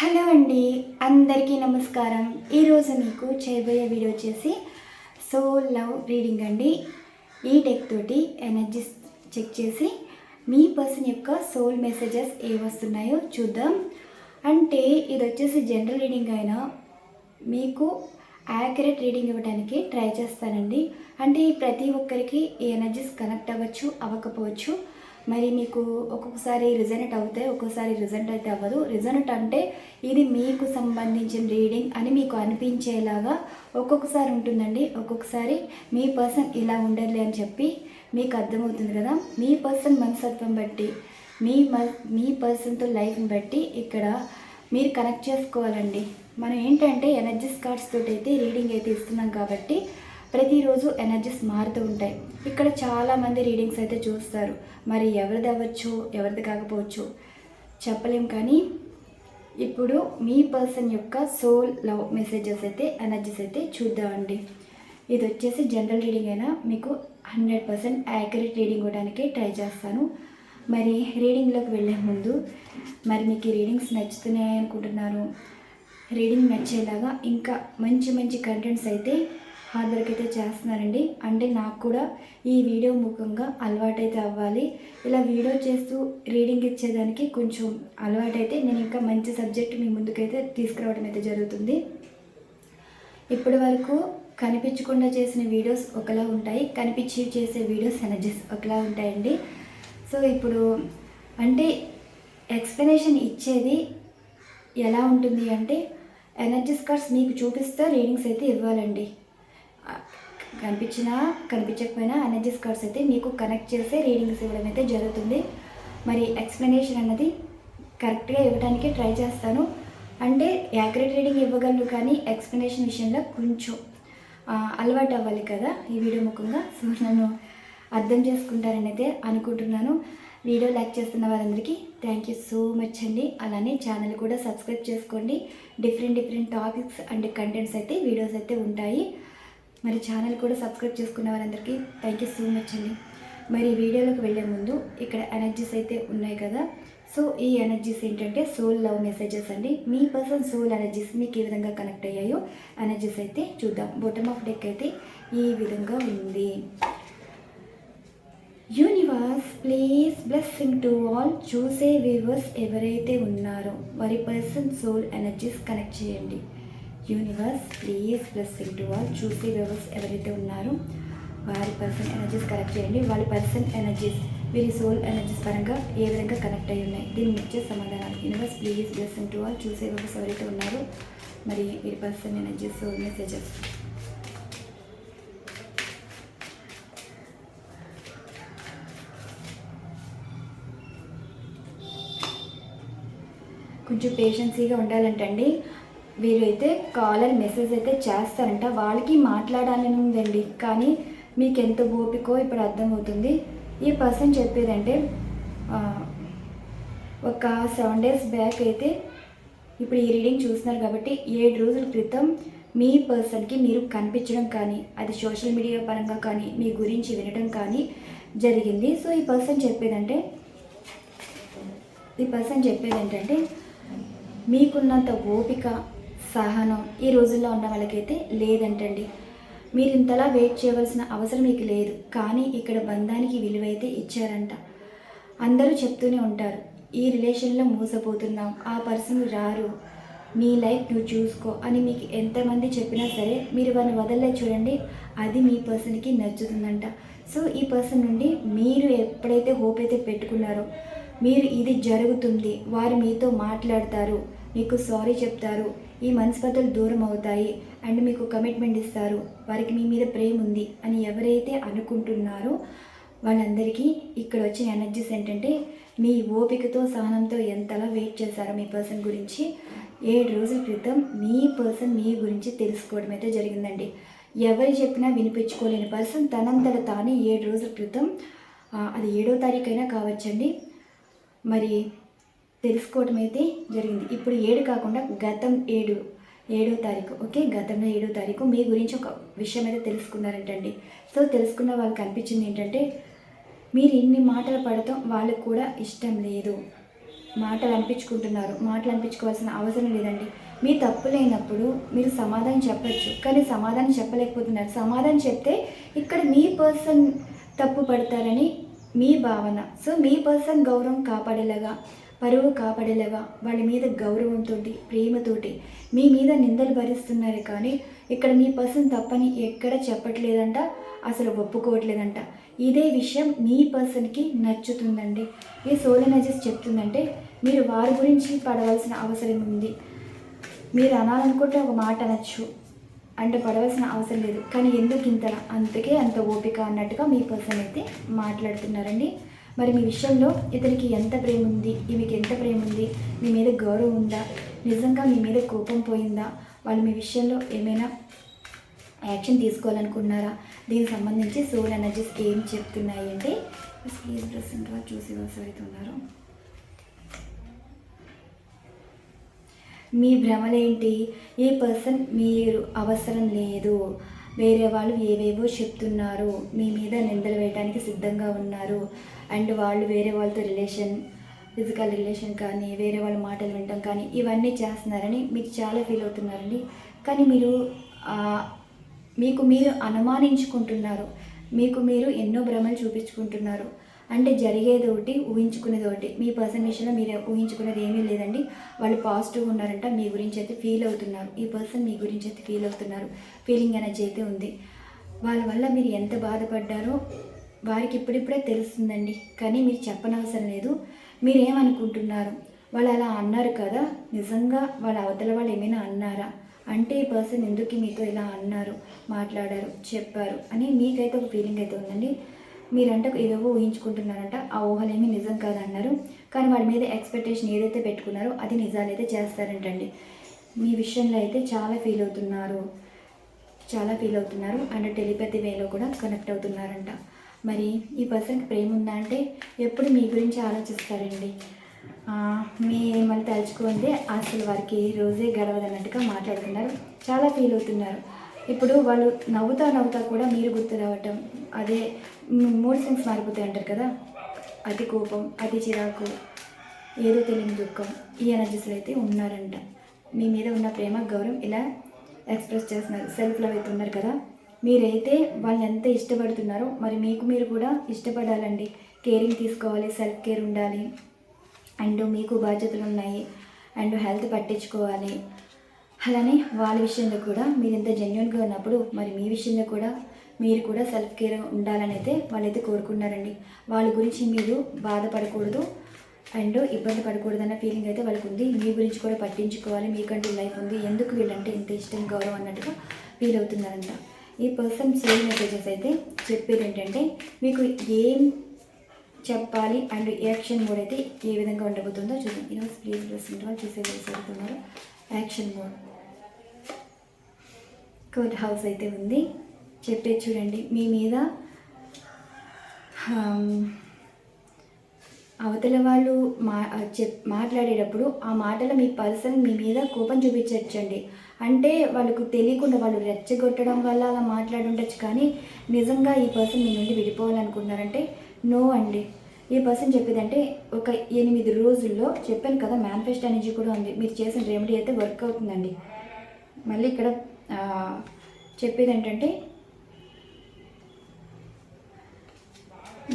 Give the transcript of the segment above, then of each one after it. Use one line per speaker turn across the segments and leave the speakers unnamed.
Hello అండి అందరికీ నమస్కారం. ఈరోజు మీకు చేయబోయే వీడియో వచ్చేసి సోల్ లవ్ రీడింగ్ అండి. ఈ డెక్ తోటి ఎనర్జీస్ చెక్ చేసి మీ పర్సన్ యొక్క సోల్ మెసేజెస్ ఏ వస్తున్నాయో చూద్దాం. అంటే ఇది వచ్చేసి జనరల్ రీడింగ్ అయినా మీకు యాక్యురేట్ రీడింగ్ ఇవ్వడానికి ట్రై చేస్తానండి. అంటే ప్రతి ఒక్కరికి ఈ ఎనర్జీస్ కనెక్ట్ అవ్వచ్చు అవ్వకపోవచ్చు. మరి మీకు ఒక్కొక్కసారి రిజనెట్ అవుతాయి ఒక్కొక్కసారి రిజనెట్ అయితే అవ్వదు. రిజనెట్ అంటే ఇది మీకు సంబంధించిన రీడింగ్ అని మీకు అనిపించేలాగా ఒక్కొక్కసారి ఉంటుందండి. ఒక్కొక్కసారి మీ పర్సన్ ఇలా ఉండదులే అని చెప్పి మీకు అర్థమవుతుంది కదా. మీ పర్సన్ మనస్తత్వం బట్టి మీ మ- మీ పర్సన్తో లైఫ్ని బట్టి ఇక్కడ మీరు కనెక్ట్ చేసుకోవాలండి. మనం ఏంటంటే ఎనర్జీస్ కార్డ్స్ తోటి అయితే రీడింగ్ అయితే ఇస్తున్నాం కాబట్టి ప్రతిరోజు ఎనర్జీస్ మారుతూ ఉంటాయి. ఇక్కడ చాలామంది రీడింగ్స్ అయితే చూస్తారు. మరి ఎవరిది అవ్వచ్చు ఎవరిది కాకపోవచ్చు చెప్పలేం కానీ ఇప్పుడు మీ పర్సన్ యొక్క సోల్ లవ్ మెసేజెస్ అయితే ఎనర్జీస్ అయితే చూద్దామండి. ఇది వచ్చేసి జనరల్ రీడింగ్ అయినా మీకు హండ్రెడ్ పర్సెంట్ యాక్యురేట్ రీడింగ్ ఇవ్వడానికి ట్రై చేస్తాను. మరి రీడింగ్లోకి వెళ్ళే ముందు మరి మీకు ఈ రీడింగ్స్ నచ్చుతున్నాయి అనుకుంటున్నాను. రీడింగ్ నచ్చేలాగా ఇంకా మంచి మంచి కంటెంట్స్ అయితే హార్డ్ వర్క్ అయితే చేస్తున్నారండి. అంటే నాకు కూడా ఈ వీడియో ముఖంగా అలవాటైతే అవ్వాలి. ఇలా వీడియో చేస్తూ రీడింగ్ ఇచ్చేదానికి కొంచెం అలవాటైతే నేను ఇంకా మంచి సబ్జెక్ట్ మీ ముందుకైతే తీసుకురావడం అయితే జరుగుతుంది. ఇప్పటి వరకు కనిపించకుండా చేసిన వీడియోస్ ఒకలా ఉంటాయి. కనిపించి చేసే వీడియోస్ ఎనర్జీస్ ఒకలా ఉంటాయండి. సో ఇప్పుడు అంటే ఎక్స్ప్లెనేషన్ ఇచ్చేది ఎలా ఉంటుంది అంటే ఎనర్జీస్ కార్డ్స్ మీకు చూపిస్తే రీడింగ్స్ అయితే ఇవ్వాలండి. కనిపించినా కనిపించకపోయినా ఎనర్జీస్ కార్డ్స్ అయితే మీకు కనెక్ట్ చేసే రీడింగ్స్ ఇవ్వడం అయితే జరుగుతుంది. మరి ఎక్స్ప్లెనేషన్ అన్నది కరెక్ట్గా ఇవ్వడానికి ట్రై చేస్తాను. అంటే యాక్యురేట్ రీడింగ్ ఇవ్వగలను కానీ ఎక్స్ప్లెనేషన్ విషయంలో కొంచెం అలవాటు అవ్వాలి కదా ఈ వీడియో ముఖంగా. సో నన్ను అర్థం చేసుకుంటారని అయితే అనుకుంటున్నాను. వీడియో లైక్ చేస్తున్న వారందరికీ థ్యాంక్ యూ సో మచ్ అండి. అలానే ఛానల్ కూడా సబ్స్క్రైబ్ చేసుకోండి. Different different topics and contents అయితే వీడియోస్ అయితే ఉంటాయి. మరి ఛానల్ కూడా సబ్స్క్రైబ్ చేసుకున్న వారందరికీ థ్యాంక్ యూ సో మచ్ అండి. మరి వీడియోలోకి వెళ్ళే ముందు ఇక్కడ ఎనర్జీస్ అయితే ఉన్నాయి కదా. సో ఈ ఎనర్జీస్ ఏంటంటే సోల్ లవ్ మెసేజెస్ అండి. మీ పర్సన్ సోల్ ఎనర్జీస్ మీకు ఏ విధంగా కనెక్ట్ అయ్యాయో ఎనర్జీస్ అయితే చూద్దాం. బొటమ్ ఆఫ్ డెక్ అయితే ఈ విధంగా ఉంది. Universe please blessing to all చూసే వ్యూవర్స్ ఎవరైతే ఉన్నారో వారి పర్సన్ సోల్ ఎనర్జీస్ కనెక్ట్ చేయండి. Universe please blessing to all చూసే వ్యూవర్స్ ఎవరైతే ఉన్నారో వారి పర్సన్ ఎనర్జీస్ కనెక్ట్ చేయండి. వాళ్ళ పర్సన్ ఎనర్జీస్ వీరి సోల్ ఎనర్జీస్ పరంగా ఏ విధంగా కనెక్ట్ అయి ఉన్నాయి? దీన్ని ఇచ్చే సమాధానాలు. Universe please blessing to all చూసే వ్యూవర్స్ ఎవరైతే ఉన్నారో మరి వీరి పర్సన్ ఎనర్జీస్ సోల్ మెసేజెస్ కొంచెం పేషెన్సీగా ఉండాలంటండి. వీరైతే కాలర్ మెసేజ్ అయితే చేస్తారంట. వాళ్ళకి మాట్లాడాలని ఉందండి. కానీ మీకు ఎంత ఓపికో ఇప్పుడు అర్థమవుతుంది. ఈ పర్సన్ చెప్పేదంటే ఒక సెవెన్ డేస్ బ్యాక్ అయితే ఇప్పుడు ఈ రీడింగ్ చూస్తున్నారు కాబట్టి ఏడు రోజుల క్రితం మీ పర్సన్కి మీరు కనిపించడం కానీ అది సోషల్ మీడియా పరంగా కానీ మీ గురించి వినడం కానీ జరిగింది. సో ఈ పర్సన్ చెప్పేదంటే ఈ పర్సన్ చెప్పేది ఏంటంటే మీకున్నంత ఓపిక సహనం ఈ రోజుల్లో ఉన్న వాళ్ళకైతే లేదంటండి. మీరు ఇంతలా వెయిట్ చేయవలసిన అవసరం మీకు లేదు. కానీ ఇక్కడ బంధానికి విలువైతే ఇచ్చారంట. అందరూ చెప్తూనే ఉంటారు. ఈ రిలేషన్లో మోసపోతున్నాం. ఆ పర్సన్ రారు. నీ లైఫ్ నువ్వు చూసుకో అని మీకు ఎంతమంది చెప్పినా సరే మీరు వారిని వదలలే చూడండి. అది మీ పర్సన్కి నచ్చుతుందంట. సో ఈ పర్సన్ నుండి మీరు ఎప్పుడైతే హోప్ అయితే పెట్టుకున్నారో మీరు ఇది జరుగుతుంది. వారు మీతో మాట్లాడతారు. మీకు సారీ చెప్తారు. ఈ మనస్పతులు దూరం అవుతాయి అండ్ మీకు కమిట్మెంట్ ఇస్తారు. వారికి మీ మీద ప్రేమ ఉంది అని ఎవరైతే అనుకుంటున్నారో వాళ్ళందరికీ ఇక్కడ వచ్చిన ఎనర్జీస్ ఏంటంటే మీ ఓపికతో సహనంతో ఎంతలా వెయిట్ చేశారో మీ పర్సన్ గురించి. ఏడు రోజుల క్రితం మీ పర్సన్ మీ గురించి తెలుసుకోవడం అయితే జరిగిందండి. ఎవరు చెప్పినా వినిపించుకోలేని పర్సన్ తనంతట తానే ఏడు రోజుల క్రితం అది ఏడో తారీఖు అయినా కావచ్చండి. మరి తెలుసుకోవటం అయితే జరిగింది. ఇప్పుడు ఏడు కాకుండా గతం ఏడు ఏడో తారీఖు. ఓకే? గతంలో ఏడో తారీఖు. మీ గురించి ఒక విషయం అయితే తెలుసుకున్నారంటండి. సో తెలుసుకున్న వాళ్ళకి అనిపించింది ఏంటంటే మీరు ఇన్ని మాటలు పడటం వాళ్ళకు కూడా ఇష్టం లేదు. మాటలు అనిపించుకుంటున్నారు. మాటలు అనిపించుకోవాల్సిన అవసరం లేదండి. మీ తప్పు లేనప్పుడు మీరు సమాధానం చెప్పచ్చు. కానీ సమాధానం చెప్పలేకపోతున్నారు. సమాధానం చెప్తే ఇక్కడ మీ పర్సన్ తప్పు పడతారని మీ భావన. సో మీ పర్సన్ గౌరవం కాపాడేలాగా పరువు కాపాడేలాగా వాళ్ళ మీద గౌరవంతో ప్రేమతోటి మీ మీద నిందలు భరిస్తున్నారు కానీ ఇక్కడ మీ పర్సన్ తప్పని ఎక్కడ చెప్పట్లేదంట అసలు ఒప్పుకోవట్లేదంట. ఇదే విషయం మీ పర్సన్కి నచ్చుతుందండి. ఈ సోలనజెస్ చెప్తుందంటే మీరు వారి గురించి పడవలసిన అవసరం ఉంది. మీరు అనాలనుకుంటే ఒక మాట అనొచ్చు అంటే పడవలసిన అవసరం లేదు. కానీ ఎందుకు ఇంతలా అందుకే అంత ఓపిక అన్నట్టుగా మీ పర్సన్ అయితే మాట్లాడుతున్నారండి. మరి మీ విషయంలో ఇతనికి ఎంత ప్రేమ ఉంది ఈమెకి ఎంత ప్రేమ ఉంది మీ మీద గౌరవం ఉందా? నిజంగా మీ మీద కోపం పోయిందా? వాళ్ళు మీ విషయంలో ఏమైనా యాక్షన్ తీసుకోవాలనుకున్నారా దీనికి సంబంధించి సోల్ ఎనర్జీస్ ఏం చెప్తున్నాయి అంటే ప్లీజ్ ప్రసెంట్ వాళ్ళు చూసి అవుతున్నారు మీ భ్రమలేంటి? ఈ పర్సన్ మీరు అవసరం లేదు. వేరే వాళ్ళు ఏవేవో చెప్తున్నారు. మీ మీద నిందలు వేయడానికి సిద్ధంగా ఉన్నారు. అండ్ వాళ్ళు వేరే వాళ్ళతో రిలేషన్ ఫిజికల్ రిలేషన్ కానీ వేరే వాళ్ళ మాటలు వినటం కానీ ఇవన్నీ చేస్తున్నారని మీరు చాలా ఫీల్ అవుతున్నారండి. కానీ మీరు మీకు మీరు అనుమానించుకుంటున్నారు. మీకు మీరు ఎన్నో భ్రమలు చూపించుకుంటున్నారు. అంటే జరిగేది ఒకటి ఊహించుకునేది ఒకటి మీ పర్సన్ విషయంలో మీరు ఊహించుకునేది ఏమీ లేదండి. వాళ్ళు పాజిటివ్గా ఉన్నారంట మీ గురించి అయితే ఫీల్ అవుతున్నారు. ఈ పర్సన్ మీ గురించి అయితే ఫీల్ అవుతున్నారు. ఫీలింగ్ ఎనర్జీ అయితే ఉంది. వాళ్ళ వల్ల మీరు ఎంత బాధపడ్డారో వారికి ఇప్పుడిప్పుడే తెలుస్తుందండి. కానీ మీరు చెప్పనవసరం లేదు. మీరేమనుకుంటున్నారు? వాళ్ళు అలా అన్నారు కదా? నిజంగా వాళ్ళ అవతల వాళ్ళు ఏమైనా అన్నారా? అంటే ఈ పర్సన్ ఎందుకు మీతో ఇలా అన్నారు మాట్లాడారు చెప్పారు అని మీకైతే ఒక ఫీలింగ్ అయితే ఉందండి. మీరంటే ఏదో ఊహించుకుంటున్నారంట ఆ ఊహలేమీ నిజం కాదన్నారు. కానీ వాళ్ళ మీద ఎక్స్పెక్టేషన్ ఏదైతే పెట్టుకున్నారో అది నిజాలైతే చేస్తారంటండి. మీ విషయంలో అయితే చాలా ఫీల్ అవుతున్నారు. చాలా ఫీల్ అవుతున్నారు. అండ్ టెలిపతి వేలో కూడా కనెక్ట్ అవుతున్నారంట. మరి ఈ పర్సన్కి ప్రేమ ఉందా అంటే ఎప్పుడు మీ గురించి ఆలోచిస్తారండి. మీ మిమ్మల్ని తలుచుకుంటే అసలు వారికి రోజే గడవదన్నట్టుగా మాట్లాడుతున్నారు. చాలా ఫీల్ అవుతున్నారు. ఇప్పుడు వాళ్ళు నవ్వుతా నవ్వుతా కూడా మీరు గుర్తు రావటం అదే మూడు సింగ్స్ మారిపోతాయి అంటారు కదా? అతి కోపం అతి చిరాకు ఏదో తెలియని దుఃఖం ఈ ఎనర్జీస్లో అయితే ఉన్నారంట. మీ మీద ఉన్న ప్రేమ గౌరవం ఇలా ఎక్స్ప్రెస్ చేస్తున్నారు. సెల్ఫ్ లవ్ అయితే ఉన్నారు కదా? మీరైతే వాళ్ళని ఎంత ఇష్టపడుతున్నారో మరి మీకు మీరు కూడా ఇష్టపడాలండి. కేరింగ్ తీసుకోవాలి సెల్ఫ్ కేర్ ఉండాలి. అండ్ మీకు బాధ్యతలు ఉన్నాయి. అండ్ హెల్త్ పట్టించుకోవాలి. అలానే వాళ్ళ విషయంలో కూడా మీరు ఇంత జెన్యున్గా ఉన్నప్పుడు మరి మీ విషయంలో కూడా మీరు కూడా సెల్ఫ్ కేర్ ఉండాలని అయితే వాళ్ళైతే కోరుకున్నారండి. వాళ్ళ గురించి మీరు బాధపడకూడదు అండ్ ఇబ్బంది పడకూడదు అన్న ఫీలింగ్ అయితే వాళ్ళకు ఉంది మీ గురించి కూడా పట్టించుకోవాలి. మీకంటూ లైఫ్ ఉంది. ఎందుకు వీళ్ళంటే ఇంత ఇష్టం గౌరవం అన్నట్టుగా ఫీల్ అవుతున్నారంట. ఈ పర్సన్ సేమ్ మెసేజెస్ అయితే చెప్పేది ఏంటంటే మీకు ఏం చెప్పాలి అండ్ యాక్షన్ మోడ్ అయితే ఏ విధంగా ఉండబోతుందో చూద్దాం. ఈరోజు ప్లీజ్ వాళ్ళు చూసే అడుగుతున్నారు యాక్షన్ మోడ్ కోర్ట్ హౌస్ అయితే ఉంది. చెప్పే చూడండి. మీ మీద అవతల వాళ్ళు మా చెప్ మాట్లాడేటప్పుడు ఆ మాటలు మీ పర్సన్ మీ మీద కోపం చూపించచ్చండి. అంటే వాళ్ళకు తెలియకుండా వాళ్ళు రెచ్చగొట్టడం వల్ల అలా మాట్లాడుండొచ్చు కానీ నిజంగా ఈ పర్సన్ మీ నుండి విడిపోవాలనుకున్నారంటే నో అండి. ఈ పర్సన్ చెప్పేదంటే ఒక ఎనిమిది రోజుల్లో చెప్పాను కదా మేనిఫెస్ట్ ఎనర్జీ కూడా ఉంది. మీరు చేసిన రెమెడీ అయితే వర్క్ అవుతుందండి. మళ్ళీ ఇక్కడ చెప్పేది ఏంటంటే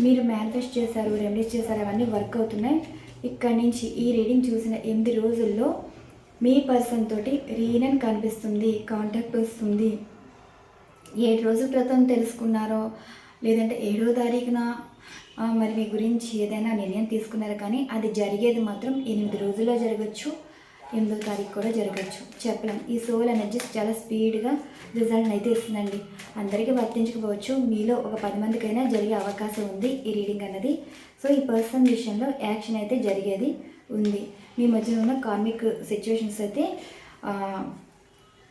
మీరు మేనిఫెస్ట్ చేశారు రెమెడీస్ చేశారు అవన్నీ వర్క్ అవుతున్నాయి. ఇక్కడ నుంచి ఈ రీడింగ్ చూసిన ఎనిమిది రోజుల్లో మీ పర్సన్ తోటి రీనన్ కనిపిస్తుంది కాంటాక్ట్ వస్తుంది. ఏడు రోజుల క్రితం తెలుసుకున్నారో లేదంటే ఏడో తారీఖున మరి మీ గురించి ఏదైనా నిర్ణయం తీసుకున్నారో కానీ అది జరిగేది మాత్రం ఎనిమిది రోజుల్లో జరగచ్చు. ఎనిమిదో తారీఖు కూడా జరగచ్చు. చెప్పలేం. ఈ సోల్ ఎనర్జీస్ చాలా స్పీడ్గా రిజల్ట్ అయితే ఇస్తుందండి. అందరికీ వర్తించకపోవచ్చు. మీలో ఒక పది మందికైనా జరిగే అవకాశం ఉంది ఈ రీడింగ్ అన్నది. సో ఈ పర్సన్ విషయంలో యాక్షన్ అయితే జరిగేది ఉంది. మీ మధ్యలో ఉన్న కార్మిక్ సిచ్యువేషన్స్ అయితే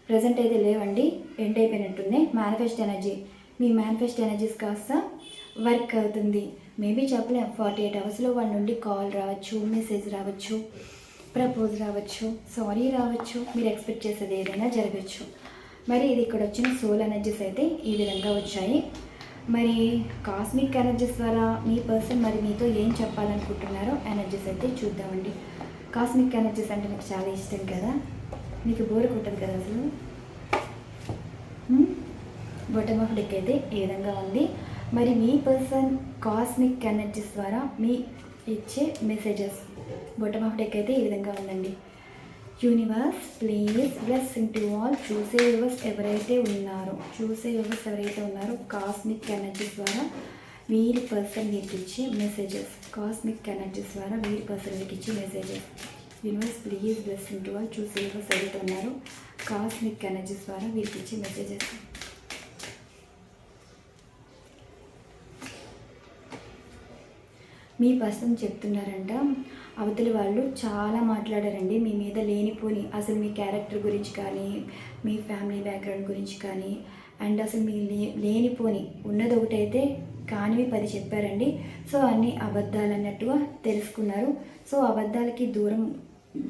ప్రజెంట్ అయితే లేవండి. ఎండ్ అయిపోయినట్టున్నాయి మేనిఫెస్ట్ ఎనర్జీ మీ మేనిఫెస్ట్ ఎనర్జీస్ కాస్త వర్క్ అవుతుంది. మేబీ చెప్పలేం. ఫార్టీ ఎయిట్ అవర్స్లో వాళ్ళ నుండి కాల్ రావచ్చు మెసేజ్ రావచ్చు. ప్రపోజ్ రావచ్చు సారీ రావచ్చు మీరు ఎక్స్పెక్ట్ చేసేది ఏదైనా జరగచ్చు. మరి ఇది ఇక్కడ వచ్చిన సోల్ ఎనర్జీస్ అయితే ఈ విధంగా వచ్చాయి. మరి కాస్మిక్ ఎనర్జీస్ ద్వారా మీ పర్సన్ మరి మీతో ఏం చెప్పాలనుకుంటున్నారో ఎనర్జీస్ అయితే చూద్దామండి. కాస్మిక్ ఎనర్జీస్ అంటే నాకు చాలా ఇష్టం కదా. మీకు బోర్ కొట్టదు కదా అసలు? బొటమ్ ఆఫ్ డెక్ అయితే ఈ విధంగా ఉంది. మరి మీ పర్సన్ కాస్మిక్ ఎనర్జీస్ ద్వారా మీ ఇచ్చే మెసేజెస్ బొటమ్ ఆఫ్ డెక్ అయితే ఈ విధంగా ఉందండి. Universe please blessing to all చూసే యువర్స్ ఎవరైతే ఉన్నారో చూసే యువర్స్ ఎవరైతే ఉన్నారో కాస్మిక్ ఎనర్జీ ద్వారా వీరి పర్సన్ మీకు ఇచ్చే మెసేజెస్ కాస్మిక్ ఎనర్జీస్ ద్వారా వీరి పర్సన్ మీకు ఇచ్చే messages universe please blessing to all చూసే యువర్స్ ఎవరైతే ఉన్నారో కాస్మిక్ ఎనర్జీస్ ద్వారా వీరికి ఇచ్చే మెసేజెస్ మీ పర్సన్ చెప్తున్నారంట అవతలి వాళ్ళు చాలా మాట్లాడారండి. మీ మీద లేనిపోని అసలు మీ క్యారెక్టర్ గురించి కానీ మీ ఫ్యామిలీ బ్యాక్గ్రౌండ్ గురించి కానీ అండ్ అసలు మీ లే లేనిపోని ఉన్నది ఒకటైతే కానివి పది చెప్పారండి. సో అన్ని అబద్ధాలు అన్నట్టుగా తెలుసుకున్నారు. సో అబద్ధాలకి దూరం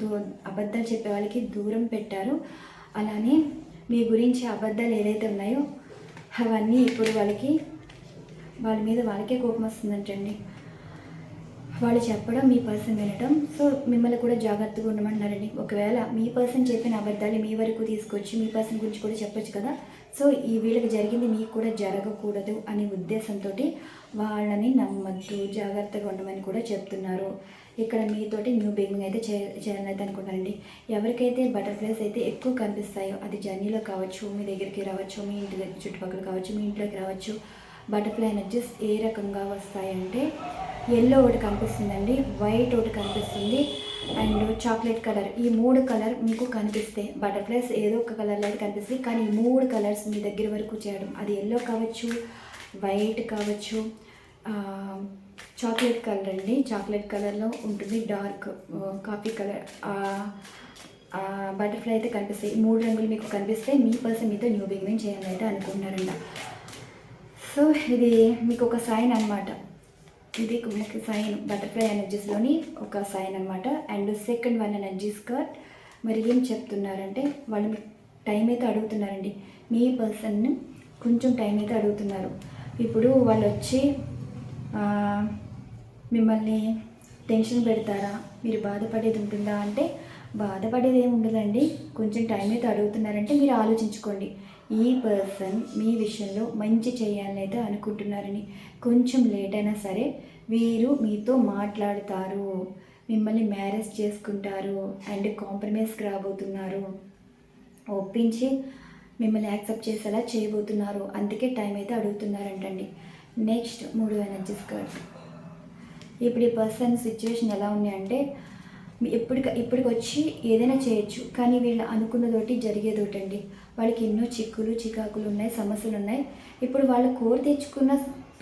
దూ అబద్ధాలు చెప్పే వాళ్ళకి దూరం పెట్టారు. అలానే మీ గురించి అబద్ధాలు ఏదైతే ఉన్నాయో అవన్నీ ఇప్పుడు వాళ్ళకి వాళ్ళ మీద వాళ్ళకే కోపం వస్తుందంటండి. వాళ్ళు చెప్పడం మీ పర్సన్ వినడం సో మిమ్మల్ని కూడా జాగ్రత్తగా ఉండమంటున్నారండి ఒకవేళ మీ పర్సన్ చెప్పిన అబద్ధాలు మీ వరకు తీసుకొచ్చి మీ పర్సన్ గురించి కూడా చెప్పొచ్చు కదా. సో ఈ వీళ్ళకి జరిగింది మీకు కూడా జరగకూడదు అనే ఉద్దేశంతో వాళ్ళని నమ్మద్దు జాగ్రత్తగా ఉండమని కూడా చెప్తున్నారు. ఇక్కడ మీతోటి న్యూ బిగినింగ్ అయితే చే చేయాలైతే అనుకుంటానండి ఎవరికైతే బటర్ఫ్లైస్ అయితే ఎక్కువ కనిపిస్తాయో అది జర్నీలో కావచ్చు మీ దగ్గరికి రావచ్చు మీ ఇంటి దగ్గర చుట్టుపక్కల కావచ్చు మీ ఇంట్లోకి రావచ్చు బటర్ఫ్లై ఎనర్జీస్ ఏ రకంగా వస్తాయంటే ఎల్లో ఒకటి కనిపిస్తుందండి. వైట్ ఒకటి కనిపిస్తుంది. అండ్ చాక్లెట్ కలర్ ఈ మూడు కలర్ మీకు కనిపిస్తాయి బటర్ఫ్లైస్ ఏదో ఒక కలర్లో అయితే కనిపిస్తాయి కానీ ఈ మూడు కలర్స్ మీ దగ్గర వరకు చేయడం అది ఎల్లో కావచ్చు వైట్ కావచ్చు చాక్లెట్ కలర్ అండి. చాక్లెట్ కలర్లో ఉంటుంది డార్క్ కాఫీ కలర్ బటర్ఫ్లై అయితే కనిపిస్తాయి మూడు రంగులు మీకు కనిపిస్తే మీ పర్సన్ మీతో న్యూ బిగినింగ్ చేయాలని అయితే అనుకుంటున్నారంట. సో ఇది మీకు ఒక సైన్ అనమాట ఇది మనకి సైన్ బటర్ఫ్లై ఎనర్జీస్లోని ఒక సైన్ అనమాట and second one energies card మరి ఏం చెప్తున్నారంటే వాళ్ళు మీకు టైం అయితే అడుగుతున్నారండి. మీ పర్సన్ కొంచెం టైం అయితే అడుగుతున్నారు. ఇప్పుడు వాళ్ళు వచ్చి మిమ్మల్ని టెన్షన్ పెడతారా? మీరు బాధపడేది ఉంటుందా? అంటే బాధపడేది ఏమి ఉండదండి. కొంచెం టైం అయితే అడుగుతున్నారంటే మీరు ఆలోచించుకోండి. ఈ పర్సన్ మీ విషయంలో మంచి చేయాలని అయితే అనుకుంటున్నారని కొంచెం లేట్ అయినా సరే వీరు మీతో మాట్లాడతారు. మిమ్మల్ని మ్యారేజ్ చేసుకుంటారు అండ్ కాంప్రమైజ్కి రాబోతున్నారు. ఒప్పించి మిమ్మల్ని యాక్సెప్ట్ చేసేలా చేయబోతున్నారు. అందుకే టైం అయితే అడుగుతున్నారంటండి. నెక్స్ట్ మూడు ఎనర్జీస్ కార్డ్ ఇప్పుడు ఈ పర్సన్ సిచ్యువేషన్ ఎలా ఉంది అంటే ఇప్పటికి ఇప్పటికి వచ్చి ఏదైనా చేయొచ్చు కానీ వీళ్ళు అనుకున్నదోటి జరిగేదోటి అండి వాళ్ళకి ఎన్నో చిక్కులు చికాకులు ఉన్నాయి సమస్యలు ఉన్నాయి. ఇప్పుడు వాళ్ళు కోరి తెచ్చుకున్న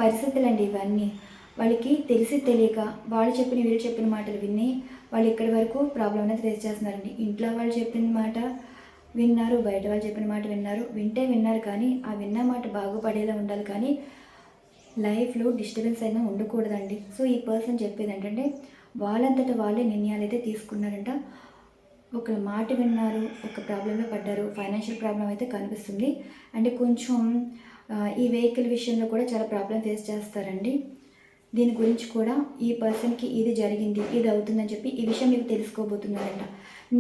పరిస్థితులు అండి ఇవన్నీ. వాళ్ళకి తెలిసి తెలియక వాళ్ళు చెప్పిన వీళ్ళు చెప్పిన మాటలు విని వాళ్ళు ఇక్కడి వరకు ప్రాబ్లం అనేది ఫేస్ చేస్తున్నారండి. ఇంట్లో వాళ్ళు చెప్పిన మాట విన్నారు బయట వాళ్ళు చెప్పిన మాట విన్నారు. వింటే విన్నారు కానీ ఆ విన్న మాట బాగుపడేలా ఉండాలి కానీ లైఫ్లో డిస్టర్బెన్స్ అయినా ఉండకూడదండి. సో ఈ పర్సన్ చెప్పేది ఏంటంటే వాళ్ళంతట వాళ్ళే నిర్ణయాలు అయితే తీసుకున్నారంట. ఒకళ్ళ మాట విన్నారు ఒక ప్రాబ్లంలో పడ్డారు ఫైనాన్షియల్ ప్రాబ్లం అయితే కనిపిస్తుంది. అంటే కొంచెం ఈ వెహికల్ విషయంలో కూడా చాలా ప్రాబ్లం ఫేస్ చేస్తారండి. దీని గురించి కూడా ఈ పర్సన్కి ఇది జరిగింది ఇది అవుతుందని చెప్పి ఈ విషయం మీకు తెలుసుకోబోతున్నారంట.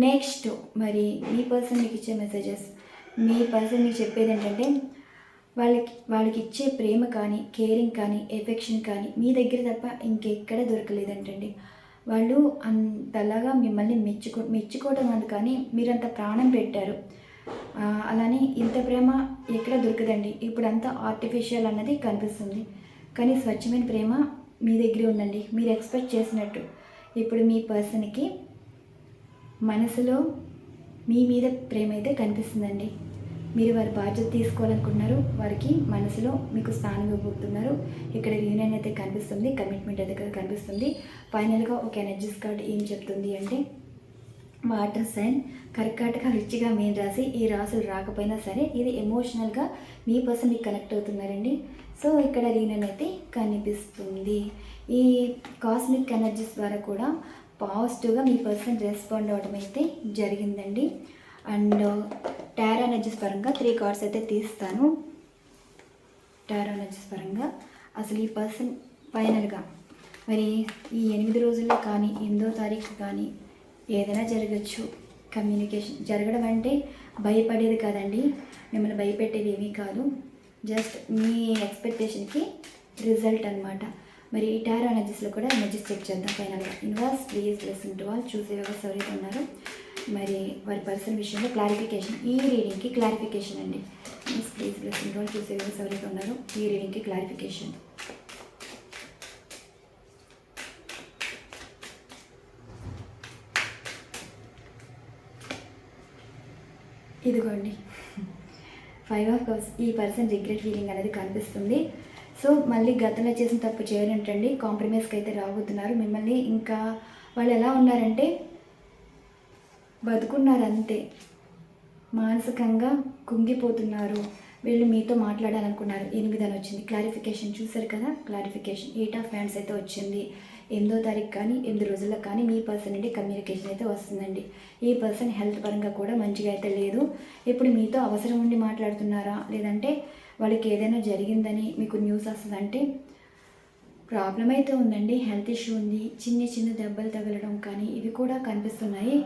నెక్స్ట్ మరి మీ పర్సన్ మీకు ఇచ్చే మెసేజెస్ మీ పర్సన్ మీకు చెప్పేది ఏంటంటే వాళ్ళకి వాళ్ళకి ఇచ్చే ప్రేమ కానీ కేరింగ్ కానీ ఎఫెక్షన్ కానీ మీ దగ్గర తప్ప ఇంకెక్కడ దొరకలేదంటండి. వాళ్ళు అంతలాగా మిమ్మల్ని మెచ్చుకో మెచ్చుకోవడం అందు కానీ మీరంత ప్రాణం పెట్టారు. అలానే ఇంత ప్రేమ ఎక్కడ దొరకదండి. ఇప్పుడు అంతా ఆర్టిఫిషియల్ అన్నది కనిపిస్తుంది. కానీ స్వచ్ఛమైన ప్రేమ మీ దగ్గరే ఉందండి. మీరు ఎక్స్పెక్ట్ చేసినట్టు. ఇప్పుడు మీ పర్సన్కి మనసులో మీ మీద ప్రేమ అయితే కనిపిస్తుందండి. మీరు వారి బాధ్యత తీసుకోవాలనుకుంటున్నారు వారికి మనసులో మీకు స్థానం ఇవ్వబోతున్నారు. ఇక్కడ యూనియన్ అయితే కనిపిస్తుంది కమిట్మెంట్ అయితే ఇక్కడ కనిపిస్తుంది. ఫైనల్గా ఒక ఎనర్జీస్ కార్డ్ ఏం చెప్తుంది అంటే వాటర్ సైన్ కర్కాటక రుచిగా మెయిన్ రాసి ఈ రాసులు రాకపోయినా సరే ఇది ఎమోషనల్గా మీ పర్సన్ మీకు కనెక్ట్ అవుతున్నారండి. సో ఇక్కడ రీనన్ అయితే కనిపిస్తుంది. ఈ కాస్మిక్ ఎనర్జీస్ ద్వారా కూడా పాజిటివ్గా మీ పర్సన్ రెస్పాండ్ అవ్వడం అయితే జరిగిందండి. అండ్ టైర్ ఎనర్జీస్ పరంగా త్రీ కార్డ్స్ అయితే తీస్తాను. టైర్ ఎనర్జీస్ పరంగా. అసలు ఈ పర్సన్ ఫైనల్గా మరి ఈ ఎనిమిది రోజుల్లో కానీ ఎనిమిదో తారీఖు కానీ ఏదైనా జరగచ్చు. కమ్యూనికేషన్ జరగడం అంటే భయపడేది కాదండి. మిమ్మల్ని భయపెట్టేది ఏమీ కాదు. జస్ట్ మీ ఎక్స్పెక్టేషన్కి రిజల్ట్ అనమాట మరి ఈ టారో ఎనర్జీస్లో కూడా ఎనర్జీస్ చెక్ చేద్దాం ఫైనల్గా. ఇన్వాస్ ప్లీజ్ లెసన్ టు వాళ్ళు చూసే వ్యవస్థ ఎవరైతే ఉన్నారో మరి వారి పర్సన్ విషయంలో క్లారిఫికేషన్ ఈ రీడింగ్కి క్లారిఫికేషన్ అండి. ప్లీజ్ ప్లీజ్ లెసన్ చూసే వ్యవస్థ ఎవరైతే ఉన్నారో ఈ రీడింగ్కి క్లారిఫికేషన్ ఇదిగోండి. ఫైవ్ ఆఫ్ కప్స్ ఈ పర్సన్ రిగ్రెట్ ఫీలింగ్ అనేది కనిపిస్తుంది. సో మళ్ళీ గతంలో చేసిన తప్పు చేయనంటండి కాంప్రమైజ్కి అయితే రాబోతున్నారు. మిమ్మల్ని ఇంకా వాళ్ళు ఎలా ఉన్నారంటే బతుకున్నారు అంతే మానసికంగా కుంగిపోతున్నారు. వీళ్ళు మీతో మాట్లాడాలనుకున్నారు. ఎనిమిది అని వచ్చింది. క్లారిఫికేషన్ చూసారు కదా? క్లారిఫికేషన్. ఎయిట్ ఆఫ్ హ్యాండ్స్ అయితే వచ్చింది. ఎనిమిదో తారీఖు కానీ ఎనిమిది రోజుల్లో కానీ మీ పర్సన్ నుండి కమ్యూనికేషన్ అయితే వస్తుందండి. ఈ పర్సన్ హెల్త్ పరంగా కూడా మంచిగా అయితే లేదు. ఇప్పుడు మీతో అవసరం ఉండి మాట్లాడుతున్నారా? లేదంటే వాళ్ళకి ఏదైనా జరిగిందని మీకు న్యూస్ వస్తుందంటే ప్రాబ్లం అయితే ఉందండి. హెల్త్ ఇష్యూ ఉంది. చిన్న చిన్న దెబ్బలు తగలడం కానీ ఇవి కూడా కనిపిస్తున్నాయి.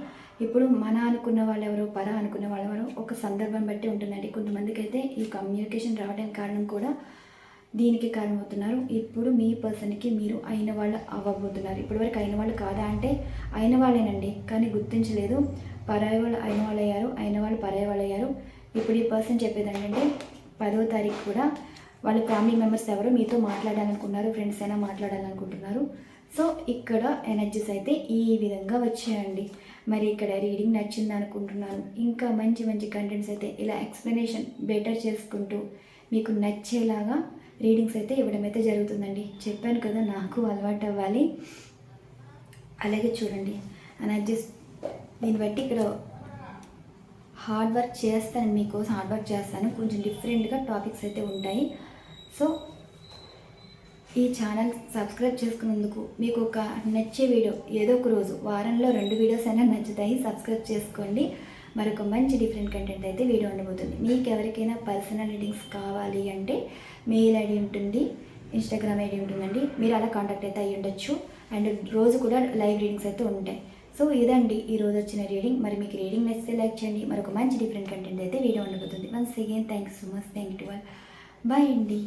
ఇప్పుడు మన అనుకున్న వాళ్ళు ఎవరో పర అనుకున్న వాళ్ళు ఎవరో ఒక సందర్భం బట్టి ఉంటుందండి. కొంతమందికి అయితే ఈ కమ్యూనికేషన్ రావడానికి కారణం కూడా దీనికి కారణమవుతున్నారు. ఇప్పుడు మీ పర్సన్కి మీరు అయిన వాళ్ళు అవ్వబోతున్నారు. ఇప్పటివరకు అయిన వాళ్ళు కాదా అంటే అయిన వాళ్ళేనండి. కానీ గుర్తించలేదు. పరాయి వాళ్ళు అయిన వాళ్ళు అయ్యారు అయిన వాళ్ళు పరాయి వాళ్ళు అయ్యారు ఇప్పుడు ఈ పర్సన్ చెప్పేది ఏంటంటే పదో తారీఖు కూడా వాళ్ళ ఫ్యామిలీ మెంబర్స్ ఎవరు మీతో మాట్లాడాలనుకున్నారు ఫ్రెండ్స్ అయినా మాట్లాడాలనుకుంటున్నారు. సో ఇక్కడ ఎనర్జీస్ అయితే ఈ విధంగా వచ్చాయండి. మరి ఇక్కడ రీడింగ్ నచ్చింది అనుకుంటున్నాను. ఇంకా మంచి మంచి కంటెంట్స్ అయితే ఇలా ఎక్స్ప్లెనేషన్ బెటర్ చేసుకుంటూ మీకు నచ్చేలాగా రీడింగ్స్ అయితే ఇవ్వడం అయితే జరుగుతుందండి. చెప్పాను కదా నాకు అలవాటు అవ్వాలి. అలాగే చూడండి. అడ్జస్ట్ దీన్ని బట్టి ఇక్కడ హార్డ్ వర్క్ చేస్తాను. మీకోసం హార్డ్ వర్క్ చేస్తాను. కొంచెం డిఫరెంట్గా టాపిక్స్ అయితే ఉంటాయి. సో ఈ ఛానల్ సబ్స్క్రైబ్ చేసుకున్నందుకు మీకు ఒక నచ్చే వీడియో ఏదో ఒక రోజు వారంలో రెండు వీడియోస్ అయినా నచ్చుతాయి సబ్స్క్రైబ్ చేసుకోండి. మరొక మంచి డిఫరెంట్ కంటెంట్ అయితే వీడియో ఉండబోతుంది. మీకు ఎవరికైనా పర్సనల్ రీడింగ్స్ కావాలి అంటే మెయిల్ ఐడి ఉంటుంది ఇన్స్టాగ్రామ్ ఐడి ఉంటుందండి మీరు అలా కాంటాక్ట్ అయితే అయ్యి ఉండొచ్చు. అండ్ రోజు కూడా లైవ్ రీడింగ్స్ అయితే ఉంటాయి. సో ఇదండి ఈ రోజు వచ్చిన రీడింగ్. మరి మీకు రీడింగ్ నచ్చితే లైక్ చేయండి. మరొక మంచి డిఫరెంట్ కంటెంట్ అయితే వీడియో ఉండబోతుంది. Once again thanks so much thank you to all bye అండి.